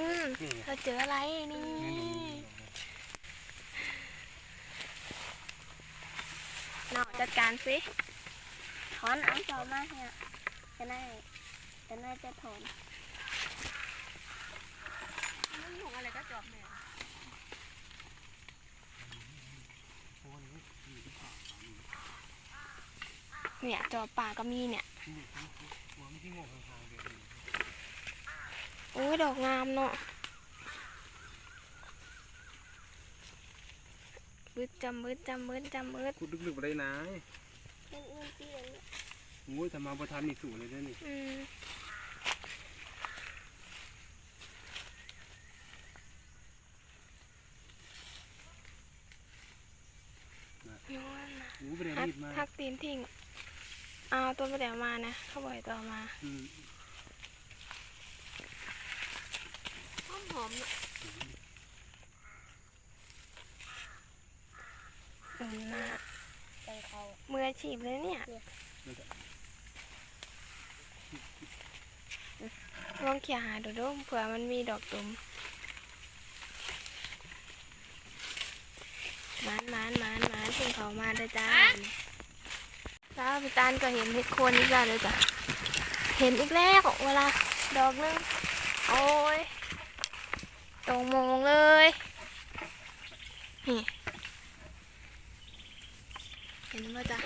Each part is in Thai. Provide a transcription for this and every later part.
นนี่เราเจออะไรนี่เนาะจัดการสิถอนอันจอมาเนี่ยจะได้จะได้จะถอนถูกอะไรก็จอบเนี่ยเนี่ยจอบป่าก็มีเนี่ย โอ้ยดอกงามเนาะมืดจำมืดจำมืดจำมืดขุดลึกๆไปได้นะเป็นเงินเตี้ยนโอ้ยถ้ามาประทานนี่สูงเลยเด้อนี่อืมย้อนนะโอ้ไปได้ฮักมีดมาทักตีนทิ้งเอาตัวมาเดี๋ยวมานะ เขาบ่อยตัวมา อืม หอมหอมเนาะอืมนะใจเขามืออาชีพเลยเนี่ยลองเขี่ยหาดูดูเผื่อมันมีดอกตุ่มหมานหมานหมานหมานถึงเขามาเลยจ้าแล้วพี่ตานก็เห็นเห็ดโคนอีกแล้วเลยจ้ะเห็นอีกแล้วเวลาดอกนึงโอ้ย ตรงมงเลย นี่ เห็นไหมจ๊ะ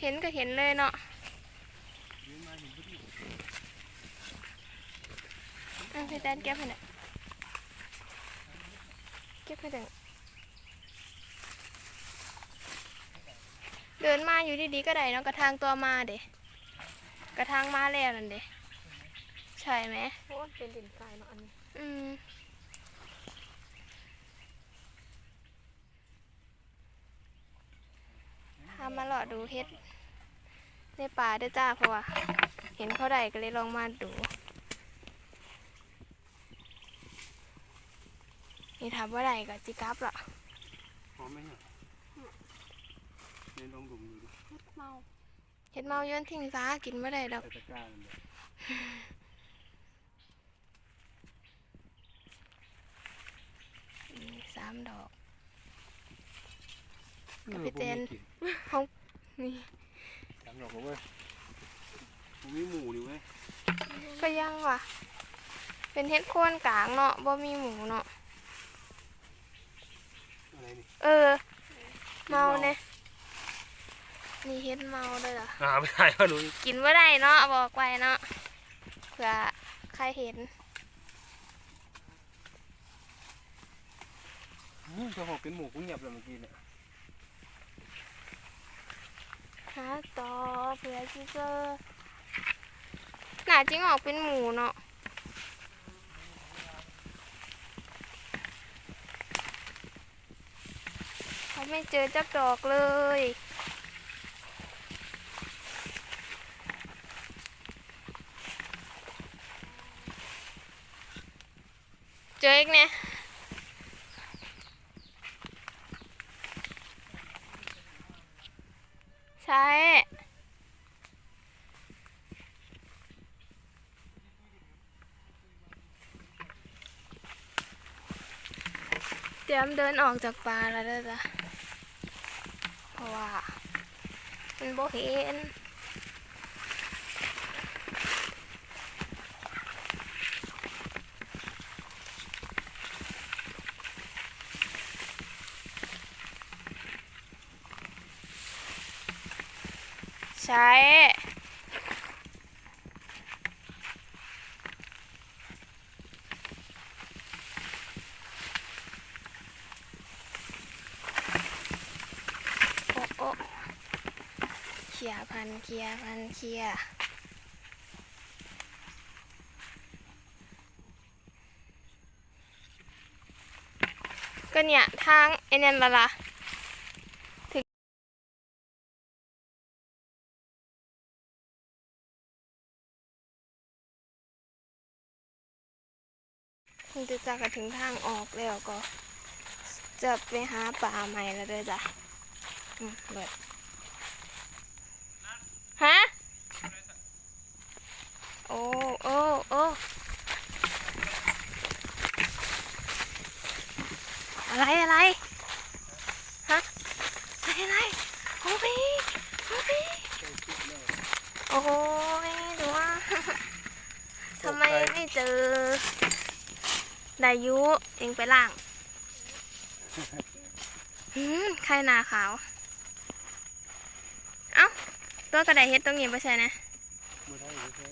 เห็นก็เห็นเลยเนาะเลี้ยงมาเห็นพอดีอะพี่แตนเก็บให้หน่อยเก็บให้หน่อย เดินมาอยู่ดีๆก็ได้เนาะกระทางตัวมาเด็กระทางมาแล้วนั่นเด็ใช่ไหมเพราะว่าเป็นดินทรายเนาะอันนี้ อืมพามาหลอดดูเฮ็ดในป่าด้วยจ้าเพราะว่าเห็นเขาได้ก็เลยลองมาดู นี่ถามว่าได้ก็จิกลับละหอมไหมเนี่ย เน้นลองดมดูดิเมาเห็ดเมาโย้อนทิ้งซากินไม่ได้ดอก ใส่ตะกร้ามันเลยนี่สามดอกออพี่เต้น ผมมีกินี่สามดอกแล้วเว้ยผมมีหมูดิเว้ยก็ยังว่ะ เป็นเฮ็ดโคนกลางเนาะบ่มีหมูเนาะอะไรนี่เออ เมาเนี่ย นี่เฮ็ดเมาเลยเหรออ่าไม่ได้ว่าหนูกินว่าได้เนาะบอกไว้เนาะเผื่อใครเห็นอืมจะหอกเป็นหมูกูเงียบเลยเมื่อกี้เนี่ยหาต่อเผื่อจะเจอหนาจริงออกเป็นหมูเนาะเขาไม่เจอจักดอกเลย เจออีกเนี่ยใช่เตรียมเดินออกจากป่าแล้วด้อจ้ะเพราะว่ามันบ่เห็น ใช่โอ้โอ้เขียพันเขียพันเขียก็เนี่ย ทางไอ้นั่นละล่ะ จะาก็ถึงทางออกแล้วก็ จะไปหาปลาใหม่แล้วด้วยจ้ะเดฮะ โอ้โอ้โอ้อะไรอะไร ฮะ อะไรอะไร โอ้พี่โอ้พี่โอ้ยดูว่าทำไมไม่เจอ ดายุเองไปล่างหืมใครหนาขาว เอ้า ตัวกระไดเฮ็ดตรงนี้ไปใช่นะไม่ได้ไม่ใช่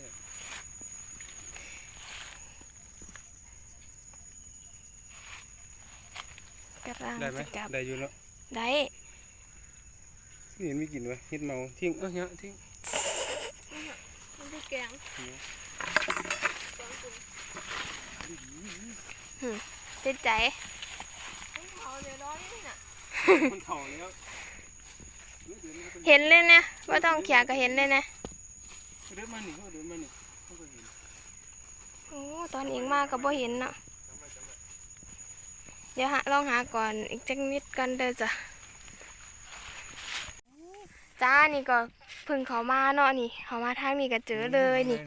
กระลังได้ไหมจะกลับได้อยู่แล้ว ได้ที่เห็นไม่กินวะเฮ็ดเมาทิ้งเอ้ยเนี่ยทิ้งมันที่แกง ติดใจเอาเดี๋ยวร้อนนี่น่ะคนเฒ่าแล้วเดี๋ยวนี้ก็เป็นเห็นเลยนะว่าต้องเขียก็เห็นเลยนะเดินมาหนิเขาเดินมาหนิเขาก็เห็นโอ้ตอนเองมาก็บ่เห็นเนาะเดี๋ยวหาลองหาก่อนอีกจักนิดกันเด้อจ้ะจ้านี่ก็เพึ่งเขามาเนาะนี่เขามาทางนี้ก็เจอเลยนี่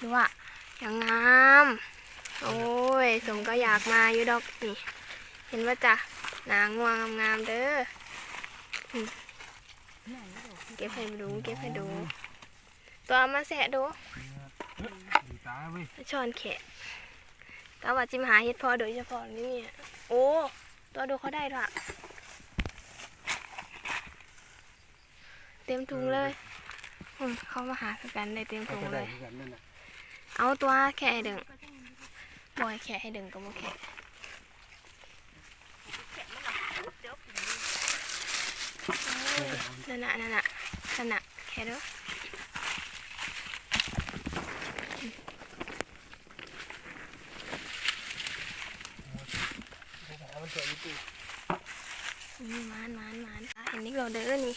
ดูอะอย่างงาม โอ้ยสมก็อยากมาอยู่ดอกนี่ เห็นว่าจ้ะนางงวงงามๆเด้ออืมเก็บให้ดูเก็บให้ดู ตัวเอามาแสะดูดีตาเว้ยช้อนแขะกะว่าจิมหาเฮ็ดพอโดยเฉพาะนี่เนี่ยโอ้ตัวดูเขาได้ด้วยอะเต็มถุงเลยอืมเขามาหาคือกันได้เต็มเขาถุงก็เลได้ยเหมือนกันนั่นน่ะเอาตัวแค่ให้ดึง บอยแค่ให้ดึงก็บ่แค่นั่นน่ะนั่นน่ะนั่นน่ะแค่เด้อมันสวยจริงนี่มานมานมานเห็นนี่เราเด้อนี่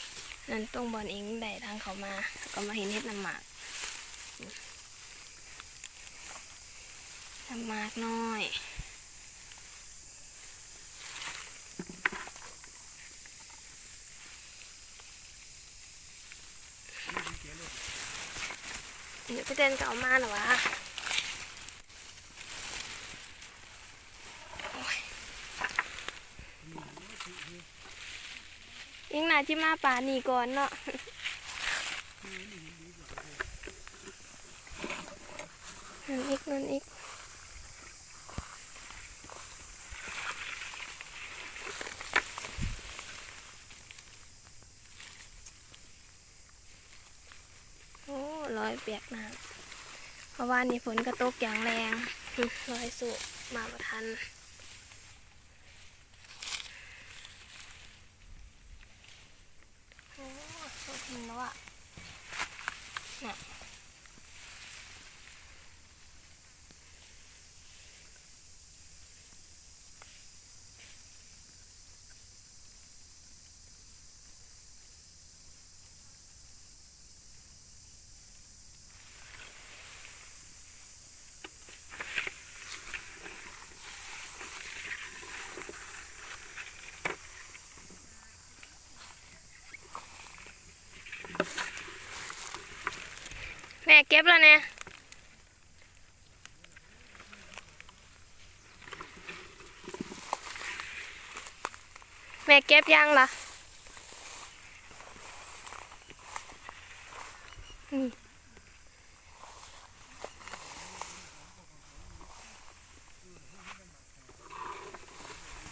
นั่นตรงบอลเองได้ทางเขามา ก็มาเห็นเฮ็ดน้ำหมาก น้ำหมากน้อย เดี๋ยวพี่เต้นก็เอามาหรอวะอ้ยอิงน่าจิมาป่านี่ก่อนเนาะนั่นอีกนั่นอีก โอ้อยเปียกน้ำเพราะว่านี่ฝนกระตกอย่างแรงอืมลอยสุมาประทันโอ้สุดจริงแล้วอะน่ะ เก็บแล้วเนี่ยแม่เก็บยังล่ะนี่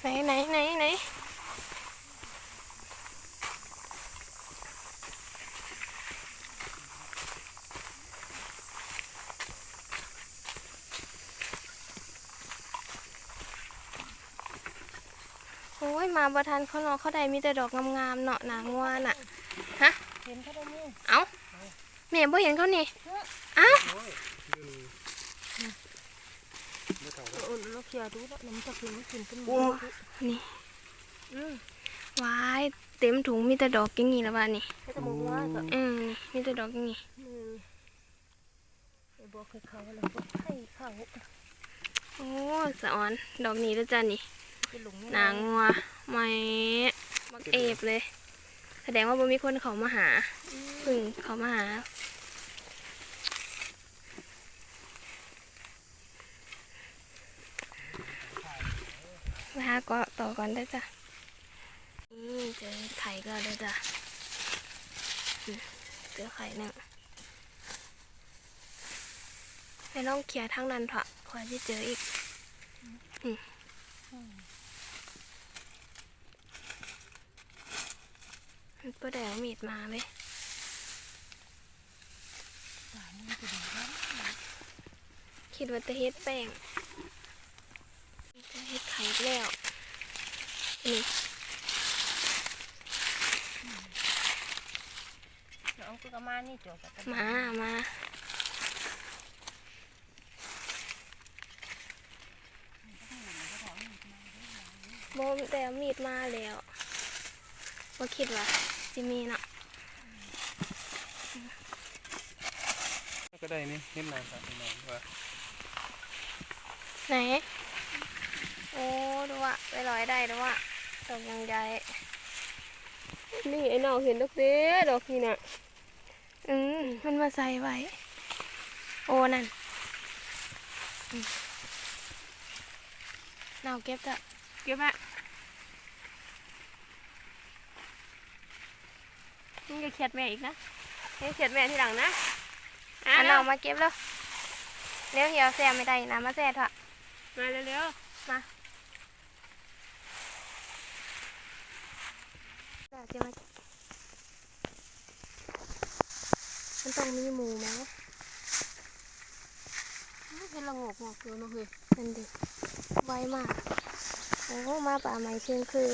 ไหนไหนไหนไหน มาประทันเขาเนาะเขาได้มีแต่ดอกงามๆเนาะหนางวาน่ะเห็นเขาได้นี่เอ้าแม่บ่เห็นเขานี่เอ้าโอ้ยไม่เฒ่าแล้วอุ่นแล้วเคลียร์ดูแล้วน้ำจะกินไม่กินกันหมโอ้ดนี่อืมวายเต็มถุงมีแต่ดอกอย่างงี้แล้วบ้านี่ให้ตะมุงว่าก็อืมนี่มีแต่ดอกอย่างงี้อืมไอ้บอกเคยเขาแล้วบอกให้เขาโอ้สะออนดอกนี้แล้วจ้ะนี่ไป หนางัวไม่มักเอบเลย แสดงว่าบ่มีคนเขามาหาพึ่งเขามาหามาหาก็ต่อก่อนได้จ้ะนี่เจอไข่ก็ได้จ้ะเจอไข่หนึ่งไปลองเขียทั้งนั้นเถอะควรจะเจออีกนี่ มันก็ได้เอามีดมาไหมคิดว่าจะเฮ็ดแป้งจะเฮ็ดไข่แล้วนี่น้องกูก็มานี่จบกันมามาโบมแต่เอามีดมาแล้ว ว่าคิดว่าจิมีเนาะก็ได้นี่เห็นหนาครับพี่น้องว่าไหน โอ้ดูว่าไปลอยได้ดูว่าดอกยังใหญ่นี่ไอ้น้องเห็นดอกเด้ดอกนี่น่ะอืมมันมาใส่ไว้ โอ้นั่นอืมน้องเก็บจ้ะเก็บอะ มึงจะเขียดแม่อีกนะให้เขียดแม่ทีหลังนะอะน้องมาเก็บแล้วเร็วเหี่ยวแซ่ไม่ได้นะมาแซ่เถอะมาเร็วมาเดี๋ยวจะมามันต้องมีหมูไหมๆเป็นละงกงอกเกินมาเลยนั่นดิไวมากโอ้มาป่าใหม่เชียงคือ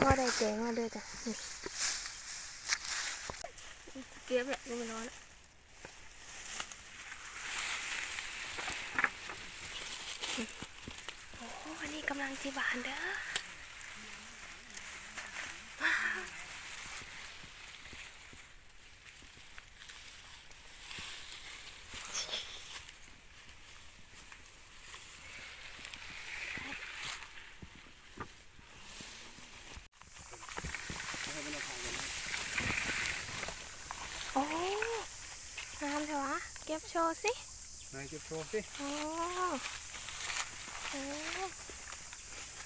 พ่อได้แจงมาด้วยจ้ะ นี่เก็บแหละกูไม่ร้อนโอ้อันนี้กำลังจีบานเด้องามเถอะวะ เก็บโช ว์สินายเก็บโชว์สิโอ้โอ้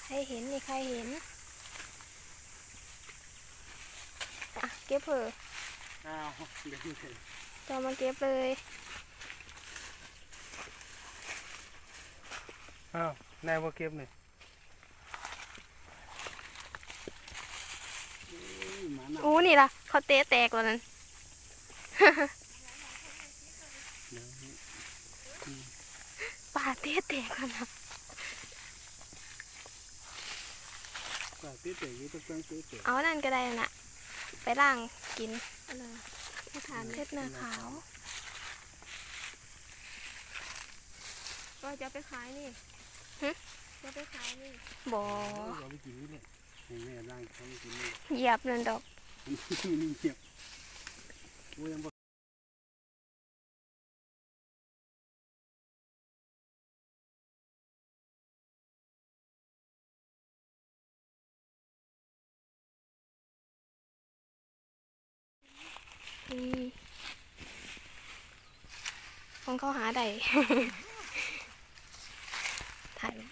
ใครเห็นนี่ใครเห็นอะเก็บเถอะอ้าวเดี๋ยวเห็นจะเอามาเก็บเลยอ้าวนายว่าเก็บหน่อยอุ้ยหมาหนักอู้นี่ล่ะ เขาเตะแตกแล้วนั่น เดี๋ยวนี้ ป่าเตะแตกแล้วนะก็เตะเตะอยู่ตะเกียงเตะเตะเอานั่นก็ได้น่ะ ไปล่างกินอะไรไม่ทานเพชรเนื้อขาว ก็จะไปขายนี่หึจะไปขายนี่บอเราไปกินนี่เลยนี่แม่ร่างเขาไม่กินนี่เหยียบนั่นดอกมันนี่เงียบโอ้ยยัง ของเขาหาได้ถ่ายไว้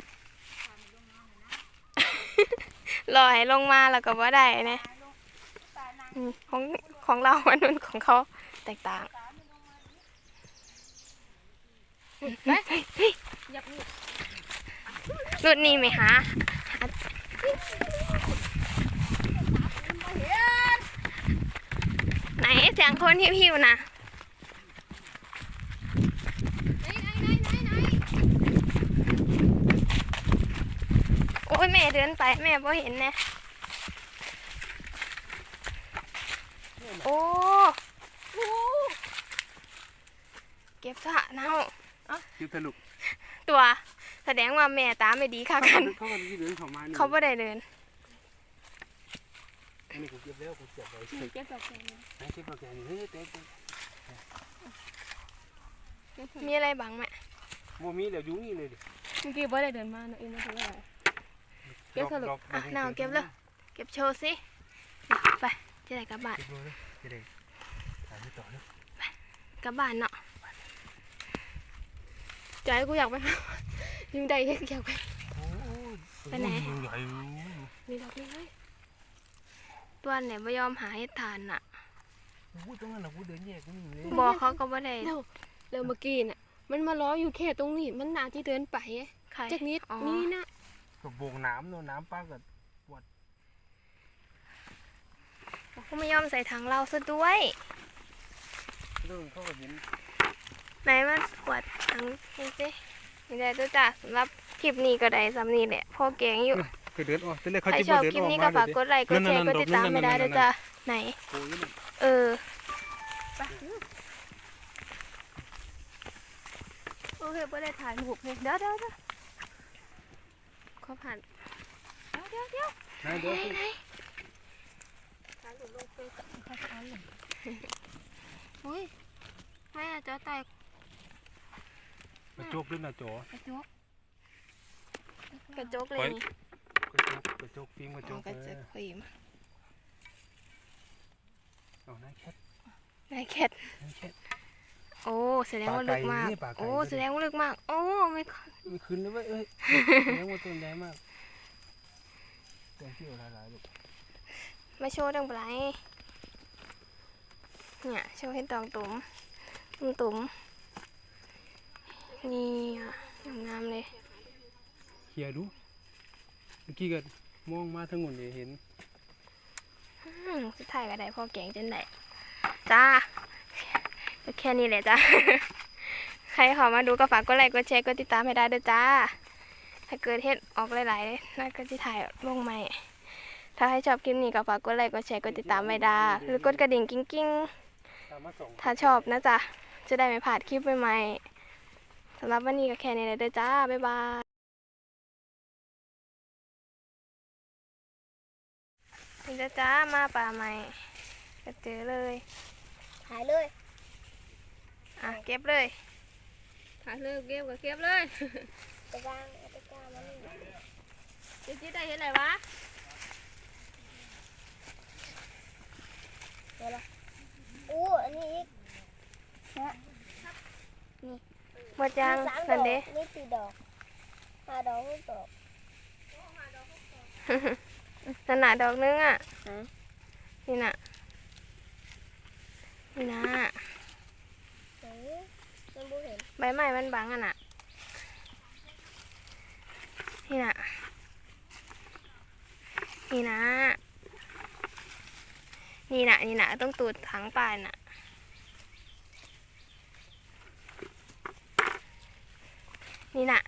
ลอยลงมาแล้วก็ว่าได้นะอืมของของเราอันนู้นของเขาแตกต่างเฮ้ยเฮ้ยเฮ้ยยับนี่รุ่นนี้ไหมหาหา ไหนเสียงคนหิวๆนะโอ้ยแม่เดินไปแม่พอเห็นแน่โอ้โหเก็บสะเน่าคือทะลุตัวแสดงว่าแม่ตาไม่ดีค่ะกัน เขาก็ที่เดินเข้ามานี่เขาไม่ได้เดิน อันนี้กูเก็บแล้วกูเก็บไว้เก็บดอกแกงนายเก็บมาแกนี่เฮ้ยเตะเตะมีอะไรบ้างแม่โมมีเดี๋ยวอยู่นี่เลยดิเมื่อกี้บ่ได้เดินมาเนาะอินมาเท่าไหร่เก็บสรุปดอกดอะกนาวเก็บเลยเก็บโชว์สิไปจะได้กลับบ้านเก็บเลยจะได้ถ่ายไปต่อเลยกลับบ้านเนาะใจกูอยากไปยิ่งใดอยากไปโอ้ยไปไหนโอ้ยใหญ่มีดอกนี้เลย ตัวเนี่ยไม่ยอมหาเห็ดทานน่ะโอ้ยตรงนั้นนะกูเดินแยกนี่เลยบอกเขาก็บ่ได้แล้วแล้วเมื่อกี้น่ะ มันมาล้ออยู่แค่ตรงนี้ มันน่าที่เดินไปอะใครจากนิดอ๋อนี่นะกับโบกน้ำเนาะน้ำป้ากับเขาไม่ยอมใส่ถังเราซะด้วยเรื่องเขาก็เห็นไหนมันขวดถังนี่สินี่ได้ตัวจ้าสำหรับคลิปนี้ก็ได้สำนี้แหละพ่อแกงอยู่ ก็เดินออกแต่เลยเขาใครจะชอบเดินคลิปออกนี้มาก็ฝากเลยกดไลค์กดแชร์กดติดตามไม่ได้ด้วยจ้าไหนโอ้ยนี่เออโอเคไม่ได้ถ่ายรูปเลยเดี๋ยวเดี๋ยวเดี๋ยวขอผ่านเดี๋ยวเดี๋ยวเดี๋ยวไหนเดี๋ยวไหนไหนถ่ายรูปลงเฟซกับเขาจะเอาเลยอุ้ยไม่อะเจ้าไต่กระจกด้วยนะโจกระจกกระจกเลยนี่ กระจกกระจกฟิล์มกระจเอากกระจเอกอครีมเอานายแคทนายแคทนายแคทโอ้แสดงว่าลึกมากปลาไก่นี่ปลาไก่โอ้ด้วยแสดงว่าลึกมาก โอ้ไม่ค่อยไม่ขึ้นเลยเว้ยเอ้ยเลี้ยงมาตัวใหญ่มากตัวที่อยู่หลายๆลูกมาโชว์ดังไรเนี่ยโชว์เห็นตองตุ่มตุ่มตุ่มนี่อะงามๆเลยเคลียร์ดูเมื่อกี้ก็มองมาทั้งหมดเลยเห็นอืมสุดท้ายก็ได้พ่อแกงจนได้จ้าก็แค่นี้แหละจ้าใครขอมาดูก็ฝากกดไลค์กดแชร์กดติดตามให้ได้ด้วยจ้า ถ้าเกิดเฮ็ดออกหลายๆน่าก็จะถ่ายลงใหม่ ถ้าให้ชอบคลิปนี้ก็ฝากกดไลค์กดแชร์กดติดตามไม่ได้หรือกดกระดิ่งกิ้งกิ้งๆถ้าชอบนะจ๊ะจะได้ไม่พลาดคลิปใหม่ๆสำหรับวันนี้ก็แค่นี้เลยด้อจ้าบ๊ายบาย นี่จ้าจ้ามาป่าใหม่ก็เจอเลย ถ่ายเลยอะเก็บเลยถ่ายเลยเก็บกับเก็บเลยตะกร้างเอาตะกร้ามานี่เจ๊จี้ได้เห็นอะไรวะอู้อันนี้อีกหมดยังมีสามดนั่อนกเด้นี่สี่ดอกห้าดอกหกดอก นั่นน่ะดอกนึงอะไหนนี่น่ะนี่นะไหนมันบ่เห็นใบไม้มันบังอะน่ะนี่น่ะนี่นะนี่น่ะนี่น่ะต้องตูดถังปลายน่ะนี่น่ะ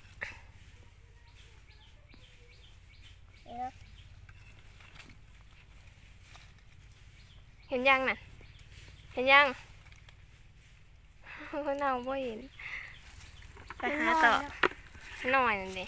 นี่นะ เห็น ยังน่ะ เห็นยังเน่าบ่เห็นไปหาต่อหน่อยนั่นดิ